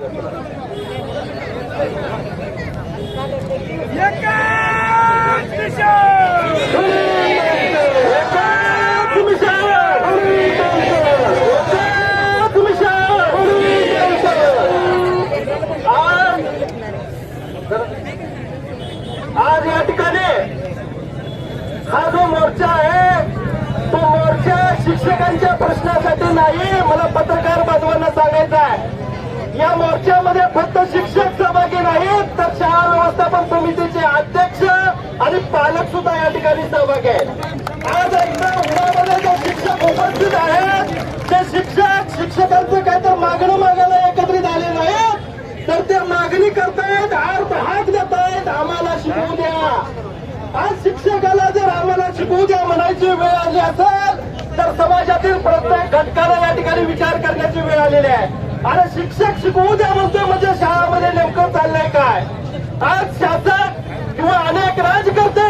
आज या ठिकाणी हा जो मोर्चा आहे तो मोर्चा शिक्षकांच्या प्रश्नासाठी नाही मला पत्रकार बांधवांना सांगायचा आहे. या मोर्चामध्ये फक्त शिक्षक सहभागी नाहीत तर शाळा व्यवस्थापन समितीचे अध्यक्ष आणि पालक सुद्धा या ठिकाणी सहभागी आहेत. आज एकदा उन्हामध्ये जे शिक्षक उपस्थित आहेत ते शिक्षक शिक्षकांचं काय तर मागणं मागायला एकत्रित आले नाहीत तर ते मागणी करतायत अर्थ हात देत आहेत आम्हाला शिकवू द्या. आज शिक्षकाला जर आम्हाला शिकवू द्या म्हणायची वेळ आली असेल तर समाजातील प्रत्येक घटकाला या ठिकाणी विचार करण्याची वेळ आलेली आहे. अरे शिक्षक शिकवू द्या म्हणतोय म्हणजे शाळामध्ये नेमकं चाललंय काय? आज शासक किंवा अनेक राजकर्ते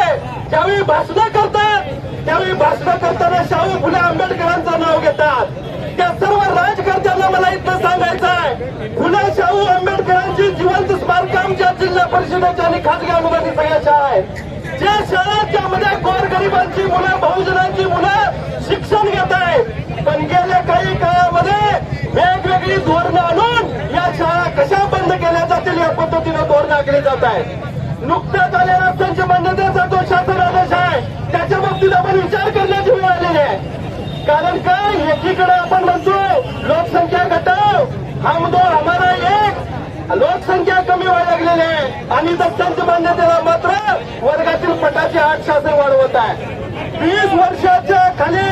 ज्यावेळी भाषणं करतात त्यावेळी भाषणं करताना शाहू फुले आंबेडकरांचं नाव घेतात. त्या सर्व राजकर्त्यांना मला इथं सांगायचं आहे फुले शाहू आंबेडकरांची जिवंत स्मारक आमच्या जिल्हा परिषदेच्या आणि खासगी अनुदानित सगळ्या शाळा आहेत. ज्या शाळा ज्यामध्ये गोरगरिबांची मुलं बहुजनांची मुलं शिक्षण घेत आहेत पण गेल्या काही काळामध्ये वेगवेगळी धोरणं आणून या शाळा कशा बंद केल्या जातील या पद्धतीनं धोरणं आखली जात आहेत. नुकत्याच आलेला संच मान्यतेचा जो शासन आदेश आहे. त्याच्या बाबतीत आपण विचार करण्याची वेळ आलेली आहे. कारण काय? एकीकडे आपण म्हणतो लोकसंख्या घटाव हम दो हमारा एक. लोकसंख्या कमी व्हायला लागलेली आहे. आणि दत्तांच्या मान्यतेला मात्र वर्गातील पटाची आठ शासन वाढवत आहे. वीस वर्षाच्या खाली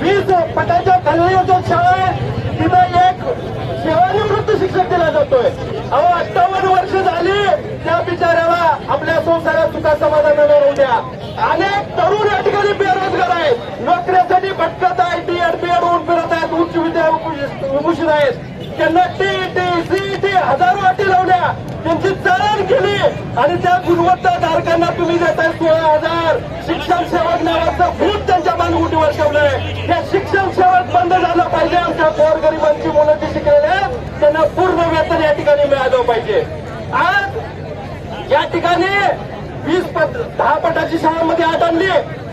वीस पटाच्या खाली जो शाळा आहे तिथं सेवानिवृत्त शिक्षक दिला जातोय. अहो अठ्ठावन्न वर्ष झाली त्या बिचाऱ्याला आपल्या संसारात सुखा समाधान मिळवून द्या. अनेक तरुण या ठिकाणी बेरोजगार आहेत. नोकऱ्यासाठी भटकत आहेत टी एड बी एड होऊन फिरत आहेत उच्च विद्या विभूषित आहेत. त्यांना टी टी सी टी हजारो अटी लावल्या. त्यांची चळण केली. आणि त्या गुणवत्ता धारकांना तुम्ही देताय सोळा हजार. शिक्षण सेवक नावाचं भूत त्यांच्या मानगुटीवर ठेवलंय. त्या शिक्षण सेवक बंद झालं पाहिजे आमच्या गोरगरिबांची मुलं जी शिकलेले आहेत त्यांना पूर्ण वेतन या ठिकाणी मिळालं पाहिजे. आज या ठिकाणी वीस पट दहा पटाची शाळांमध्ये आत आणली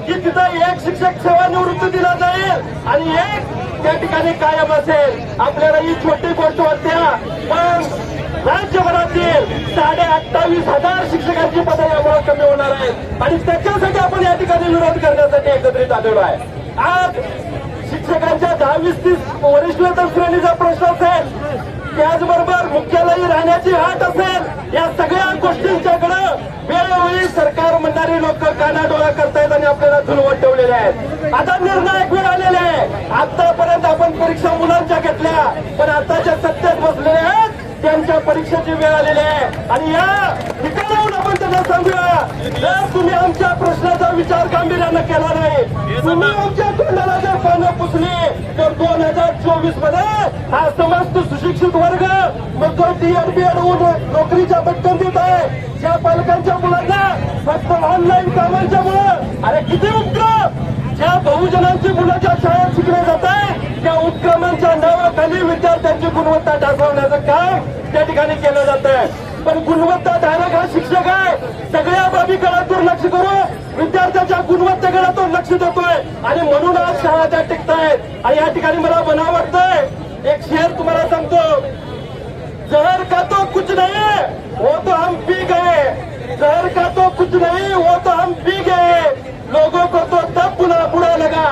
की तिथं एक शिक्षक सेवानिवृत्त दिला जाईल आणि एक त्या ठिकाणी कायम असेल. आपल्याला ही छोटी गोष्ट वाटते पण राज्यभरातील साडे अठ्ठावीस हजार शिक्षकांची पदं यामुळे कमी होणार आहेत. आणि त्याच्यासाठी आपण या ठिकाणी विरोध करण्यासाठी एकत्रित आलेलो आहे. आज शिक्षकांच्या दहावीस तीस वरिष्ठ श्रेणीचा प्रश्न असेल. त्याचबरोबर मुख्यालयी राहण्याची हाट असेल. या सगळ्या गोष्टींच्याकडे वेळोवेळी सरकार म्हणणारी लोक कानाडोळा करतायत आणि आपल्याला झुलवत ठेवलेले आहेत. आता निर्णायक वेळ आलेले आहे. आतापर्यंत आपण परीक्षा मुलांच्या घेतल्या पण आताच्या सत्तेत बसलेले आहेत. त्यांच्या परीक्षेची वेळ आलेली आहे. आणि या ठिकाणाहून आपण त्यांना सांगूया जर तुम्ही आमच्या प्रश्नाचा विचार गांभीर्यानं केला नाही तुम्ही आमच्या तोंडाला जर तर दोन हजार चोवीसमध्ये हा समस्त सुशिक्षित वर्ग मग जो टीआरबीआर नोकरीच्या पटकन देत आहे. ज्या पालकांच्या मुलांना फक्त ऑनलाईन कामांच्या मुळे अरे किती उपक्रम? ज्या बहुजनांची मुलं ज्या शाळेत शिकले जात आहे त्या उपक्रमांच्या नावाखाली विद्यार्थ्यांची गुणवत्ता ढासवण्याचं काम त्या ठिकाणी केलं जात आहे. पण गुणवत्ता हा शिक्षक सगळ्या बाबीकडे दुर्लक्ष करून विद्यार्थ्याच्या गुणवत्तेकडे तो लक्ष देतोय. आणि म्हणून आज शाळा त्या टिकतायत. आणि या ठिकाणी मला बनाव वाटतंय एक शेर तुम्हाला सांगतो जहर का तो कुछ नहीं वो तो हम पी गए जहर का तो कुछ नहीं वो तो हम पी गए लोगों को तो तब बुरा बुरा लगा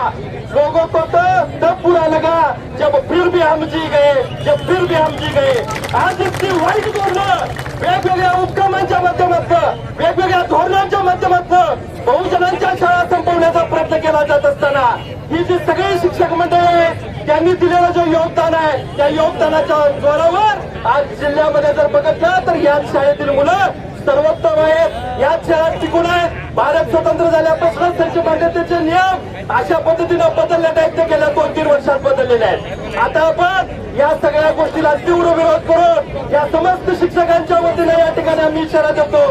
लोगों को तो तब बुरा लगा जब फिर भी हम जी गए जब फिर भी हम जी गए आज इतकी वाईट धोरणं वेगवेगळ्या उपक्रमांच्या माध्यमातून वेगवेगळ्या धोरणांच्या माध्यमातून बहुजनांच्या शाळा संपवण्याचा प्रयत्न केला जात असताना ही जी सगळी शिक्षक मंडळी त्यांनी दिलेलं जो योगदान आहे त्या योगदानाच्या जोरावर आज जिल्ह्यामध्ये जर बघितलं तर याच शाळेतील मुलं सर्वोत्तम आहेत. याच शहरात टिकून आहे. भारत स्वतंत्र झाल्यापासूनच त्यांचे मान्यतेचे नियम अशा पद्धतीनं बदलल्या नाहीत ते गेल्या दोन तीन वर्षात बदललेले आहेत. आता आपण या सगळ्या गोष्टीला तीव्र विरोध करून या समस्त शिक्षकांच्या वतीने या ठिकाणी आम्ही इशारा देतो.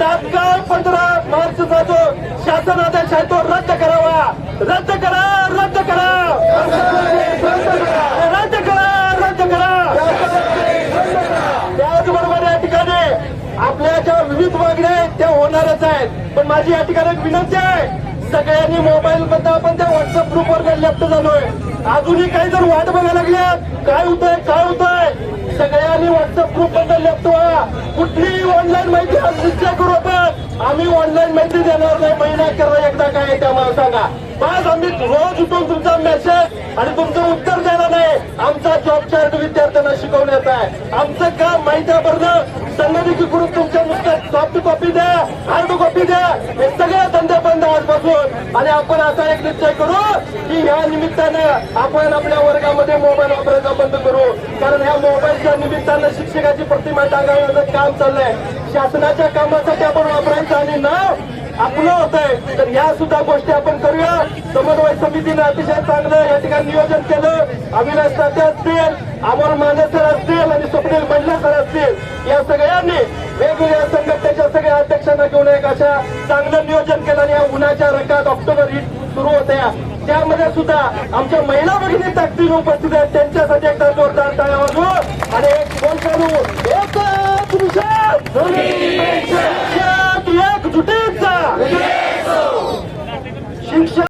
तात्काळ पंधरा मार्चचा जो शासन आदेश आहे तो रद्द करावा. रद्द करा रद्द करा रद्द करा आपल्या ज्या विविध मागण्या आहेत त्या होणारच आहेत. पण माझी या ठिकाणी विनंती आहे सगळ्यांनी मोबाईल बद्दल आपण त्या व्हॉट्सअप ग्रुपवर लेफ्ट झालोय. अजूनही काही जर वाट बघायला लागल्या काय होतंय काय होतंय? सगळ्यांनी व्हॉट्सअप ग्रुपबद्दल लेफ्ट व्हा. कुठलीही ऑनलाईन माहिती निश्चय करू आपण. आम्ही ऑनलाईन माहिती देणार नाही. महिना करा एकदा काय आहे सांगा. बस आम्ही रोज उठून तुमचा मेसेज आणि तुमचं उत्तर देणार नाही. आमचा जॉब चार्ट विद्यार्थ्यांना शिकवण्यात आहे. आमचं काम माहिती आहे बरं ग्रुप तुमच्या सॉफ्ट कॉपी द्या हार्ड कॉपी द्या. हे सगळे धंदे बंद आजपासून. आणि आपण असा एक निश्चय करू की ह्या निमित्तानं आपण आपल्या वर्गामध्ये मोबाईल वापरायचा बंद करू. कारण ह्या मोबाईलच्या निमित्तानं शिक्षकाची प्रतिमा टांगवण्याचं काम चाललंय. शासनाच्या कामासाठी आपण वापरायचं आणि नाव आपलं होत आहे तर या सुद्धा गोष्टी आपण करूया. समन्वय समितीनं अतिशय चांगलं या ठिकाणी नियोजन केलं. अविनाश तात्या असतील अमोल मानेसर असतील आणि अशा चांगलं नियोजन केलं या उन्हाच्या रकात ऑक्टोबर ही सुरू होत्या त्यामध्ये सुद्धा आमच्या महिला भगिनी ताकदीने उपस्थित आहेत. त्यांच्यासाठी एकदा जोरदार टाळ्या वाजू आणि एक फोन करू एक